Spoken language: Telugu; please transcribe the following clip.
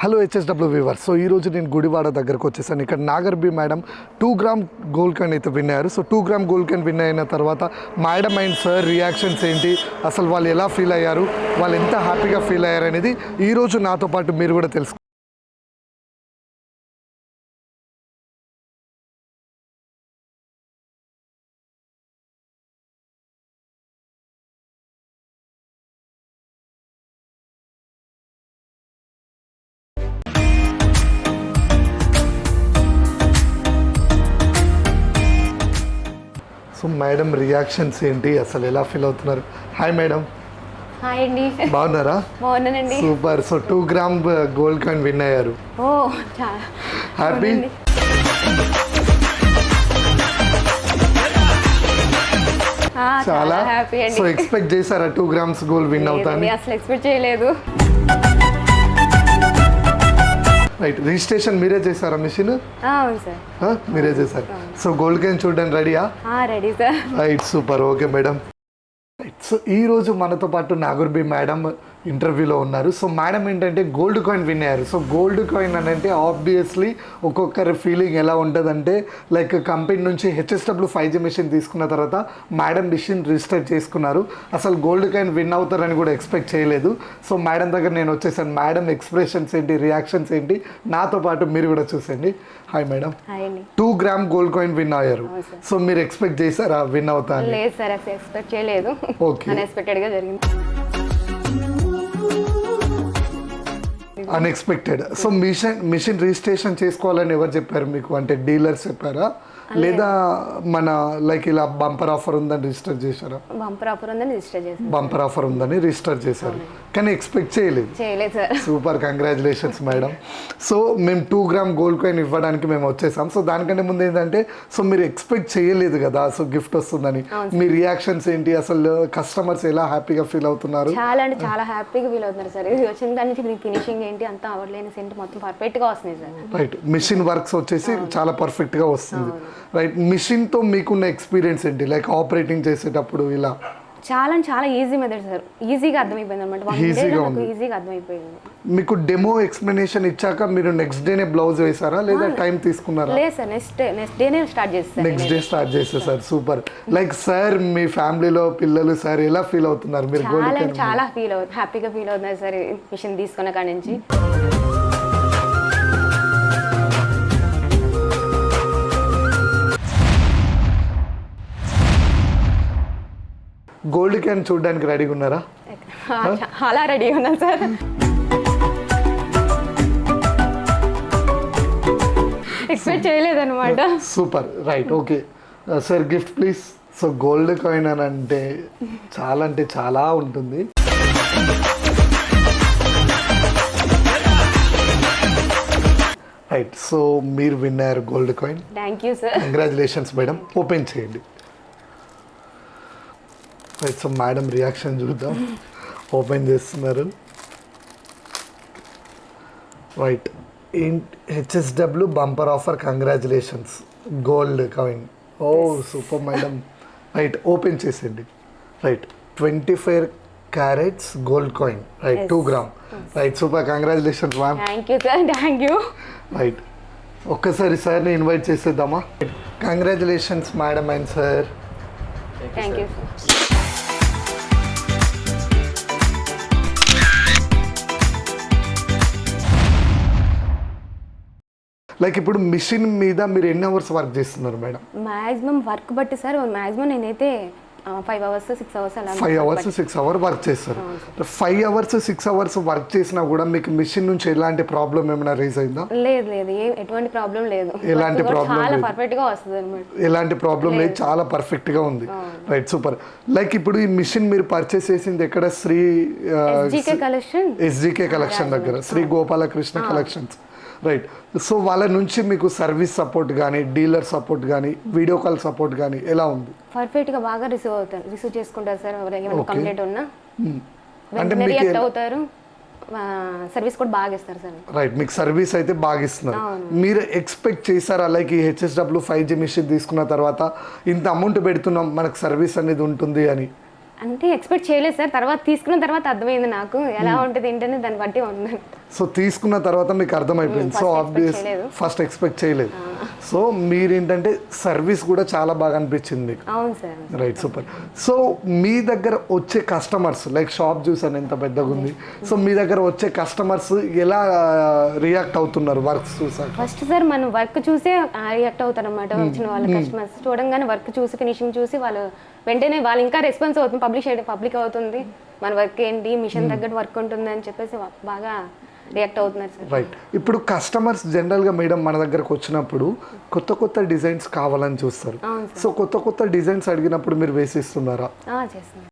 హలో హెచ్ఎస్డబ్ల్యూ వీవర్ సో ఈ రోజు నేను గుడివాడ దగ్గరకు వచ్చేసాను. ఇక్కడ Nagarbi madam two gram gold coin అయితే విన్ అయ్యారు. So two gram gold coin win అయిన తర్వాత మేడం అండ్ సార్ రియాక్షన్స్ ఏంటి? అసలు వాళ్ళు ఎలా ఫీల్ అయ్యారు? వాళ్ళు ఎంత హ్యాపీగా ఫీల్ అయ్యారు అనేది ఈ రోజు నాతో పాటు మీరు కూడా తెలుసు. మేడం రియాక్షన్స్ ఏంటి? అసలు ఎలా ఫీల్ అవుతున్నారు? Hi madam. హాయ్ అండి. బాగున్నారా? బాగున్నానండి. Super. So two gram gold coin win అయ్యారు. ఓ చాలా హ్యాపీ చాలా? హ్యాపీ సో అండి. ఎక్స్పెక్ట్ చేశారా టూ గ్రామ్స్ గోల్డ్ విన్ అవుతాను? అసలు ఎక్స్పెక్ట్ చేయలేదు. రైట్ రిజిస్ట్రేషన్ మీరే చేశారా మిషన్ ఆ, అవును సార్. మీరే చేశారు. సో గోల్డ్ కాయిన్ చూడడానికి రెడీయా ready sir right super okay madam right so ఈ రోజు మనతో పాటు నాగర్బి మేడం ఇంటర్వ్యూలో ఉన్నారు. సో మేడం ఏంటంటే గోల్డ్ కాయిన్ విన్ అయ్యారు. సో గోల్డ్ కాయిన్ అని అంటే ఆబ్వియస్లీ ఒక్కొక్కరి ఫీలింగ్ ఎలా ఉంటుందంటే లైక్ కంపెనీ నుంచి హెచ్ఎస్డబ్ల్యూ ఫైవ్ జీ మిషన్ తీసుకున్న తర్వాత మేడం మిషన్ రిజిస్టర్ చేసుకున్నారు. అసలు గోల్డ్ కాయిన్ విన్ అవుతారని కూడా ఎక్స్పెక్ట్ చేయలేదు. సో మేడం దగ్గర నేను వచ్చేసాను. మేడం ఎక్స్ప్రెషన్స్ ఏంటి రియాక్షన్స్ ఏంటి నాతో పాటు మీరు కూడా చూసండి hi madam two gram gold coin win అయ్యారు. సో మీరు ఎక్స్పెక్ట్ చేశారా విన్ అవుతా అని? లేదు సార్ ఎక్స్పెక్ట్ చేయలేదు. Okay. అన్ఎక్స్పెక్టెడ్గా జరిగింది. Unexpected so machine machine registration చేసుకోవాలని ఎవరు చెప్పారు మీకు? అంటే డీలర్స్ చెప్పారా? లేదా. మన లైక్ ఇలా బంపర్ ఆఫర్ ఉందని రిజిస్టర్ చేశారా? బంపర్ ఆఫర్ ఉందని రిజిస్టర్ చేశాను బంపర్ ఆఫర్ ఉందని రిజిస్టర్ చేశారు. కానీ ఎక్స్పెక్ట్ చేయలేదు. చేయలేదు sir. Super congratulations madam so మేము టూ గ్రామ్ గోల్డ్ కాయిన్ ఇవ్వడానికి మేము వచ్చేసాం. సో దానికంటే ముందు ఏంటంటే సో మీరు ఎక్స్పెక్ట్ చేయలేదు కదా సో గిఫ్ట్ వస్తుందని. మీ రియాక్షన్స్ ఏంటి? అసలు కస్టమర్స్ ఎలా హ్యాపీగా ఫీల్ అవుతున్నారు? చాలా అంటే చాలా హ్యాపీగా ఫీల్ అవుతున్నారు సార్. ఇది వచ్చిన దాని నుంచి దీని ఫినిషింగ్ ఏంటి? అంతా అవ్వలేని సెంట్ మొత్తం పర్ఫెక్ట్గా వస్తుంది సార్. రైట్ మిషన్ వర్క్స్ వచ్చేసి చాలా పర్ఫెక్ట్గా వస్తుంది. రైట్ మిషన్తో మీకున్న ఎక్స్పీరియన్స్ ఏంటి? లైక్ ఆపరేటింగ్ చేసేటప్పుడు ఇలా. చాలా చాలా ఈజీ మెథడ్ సార్. ఈజీగా అర్థమైపోయింది అనమాట వన్ Easy డే గా నాకు ఉంది. ఈజీగా అర్థమైపోయింది. మీకు డెమో ఎక్స్ప్లెనేషన్ ఇచ్చాక మీరు నెక్స్ట్ డేనే బ్లౌజ్ వేసారా లేదా టైం తీసుకున్నారా? లేదు సార్ నెక్స్ట్ నెక్స్ట్ డేనే స్టార్ట్ చేస్తాను నెక్స్ట్ డే స్టార్ట్ చేసేసారు సూపర్ లైక్ సార్ మీ ఫ్యామిలీలో పిల్లలు సార్ ఎలా ఫీల్ అవుతున్నారు? మీరు చాలా చాలా ఫీల్ అవుతుంది హ్యాపీగా ఫీల్ అవుతున్నారు సార్ మిషన్ తీసుకున్న కాడి నుంచి. గోల్డ్ క్యాన్ చూడడానికి రెడీగా ఉన్నారా? అలా రెడీ ఉన్నాను సార్. ఎక్స్పెక్ట్ చేయలేదన్నమాట. Super right okay sir gift please so gold coin అని అంటే చాలా అంటే చాలా ఉంటుంది. రైట్ సో మీరు విన్నారు gold coin thank you sir congratulations madam open చేయండి. రైట్ సో మేడం రియాక్షన్ చూద్దాం. ఓపెన్ చేస్తున్నారు right HSW bumper offer congratulations gold coin ఓ సూపర్ మేడం రైట్ ఓపెన్ చేసేయండి. Right twenty five carats gold coin right. Two gram right super congratulations ma'am thank you sir thank you right ఒక్కసారి సార్ని ఇన్వైట్ చేసేద్దామా? Congratulations madam and sir thank you like ఇప్పుడు మిషన్ మీద మీరు ఎన్ని అవర్స్ వర్క్ చేస్తున్నారు మేడం మాక్సిమం వర్క్ బట్టి సార్ మాక్సిమం నేనైతే ఫైవ్ అవర్స్ సిక్స్ అవర్స్ అలా five hours six hour work చేస్తారు. Five hours six hours work చేసినా కూడా మీకు మిషన్ నుంచి ఎలాంటి ప్రాబ్లం ఏమైనా రేజ్ అయిందా? లేదు లేదు. ఎటువంటి ప్రాబ్లం లేదు. ఎలాంటి problem చాలా. పర్ఫెక్ట్గా వస్తుంది అనమాట ఎలాంటి ప్రాబ్లం లేదు. చాలా పర్ఫెక్ట్గా ఉంది. రైట్ సూపర్ లైక్ ఇప్పుడు ఈ మిషన్ మీరు పర్చేస్ చేసింది ఎక్కడ? Shri SGK collection SGK collection దగ్గర. Shri Gopalakrishna collections right so వాళ్ళ నుంచి మీకు సర్వీస్ సపోర్ట్ కానీ డీలర్ సపోర్ట్ కానీ వీడియో కాల్ సపోర్ట్ కానీ ఎలా ఉంది? పర్ఫెక్ట్గా బాగా రిసీవ్ అవుతారు. రిసీవ్ చేసుకుంటారు సార్. ఎవరైనా. కంప్లైంట్ ఉన్నా. Hmm. వెంటనే మీకు రియాక్ట్ అవుతారు సర్వీస్ కూడా బాగా ఇస్తారు సార్. రైట్ మీకు సర్వీస్ అయితే బాగా ఇస్తున్నారు. మీరు ఎక్స్పెక్ట్ చేశారా? లైక్ ఈ హెచ్ఎస్డబ్ల్యూ ఫైవ్ జీ మిషన్ తీసుకున్న తర్వాత ఇంత అమౌంట్ పెడుతున్నాం మనకు సర్వీస్ అనేది ఉంటుంది అని. అంటే ఎక్స్పెక్ట్ చేయలేదు సార్. తర్వాత తీసుకున్న తర్వాత అర్థమైంది నాకు. ఎలా ఉంటుంది ఏంటనే దాన్ని బట్టి ఉంది సో తీసుకున్న తర్వాత మీకు అర్థమైపోయింది. So first expect obvious. First expect చేయలేదు. సో మీరేంటంటే సర్వీస్ కూడా చాలా బాగా అనిపించింది మీకు. అవును సార్. Right super. సో మీ దగ్గర వచ్చే కస్టమర్స్ లైక్ షాప్ చూసాను ఎంత పెద్దగా ఉంది. సో మీ దగ్గర వచ్చే కస్టమర్స్ ఎలా రియాక్ట్ అవుతున్నారు వర్క్స్ చూసాక? ఫస్ట్ సార్ మనం వర్క్ చూసే రియాక్ట్ అవుతారు అనమాట వచ్చిన వాళ్ళ కస్టమర్స్. చూడంగానే వర్క్ చూసి ఫినిషింగ్ చూసి వాళ్ళు వెంటనే వాళ్ళు ఇంకా రెస్పాన్స్ అవుతుంది పబ్లిష్ పబ్లిక్ అవుతుంది. మన వర్క్ ఏంటి మిషన్ తగ్గట్టు వర్క్ ఉంటుంది అని చెప్పేసి బాగా రియాక్ట్ అవుతున్నారు సార్. రైట్ ఇప్పుడు కస్టమర్స్ జనరల్గా మేడం మన దగ్గరకు వచ్చినప్పుడు కొత్త కొత్త డిజైన్స్ కావాలని చూస్తారు. సో కొత్త కొత్త డిజైన్స్ అడిగినప్పుడు మీరు వేసిస్తున్నారా? ఆ, చేస్తున్నాను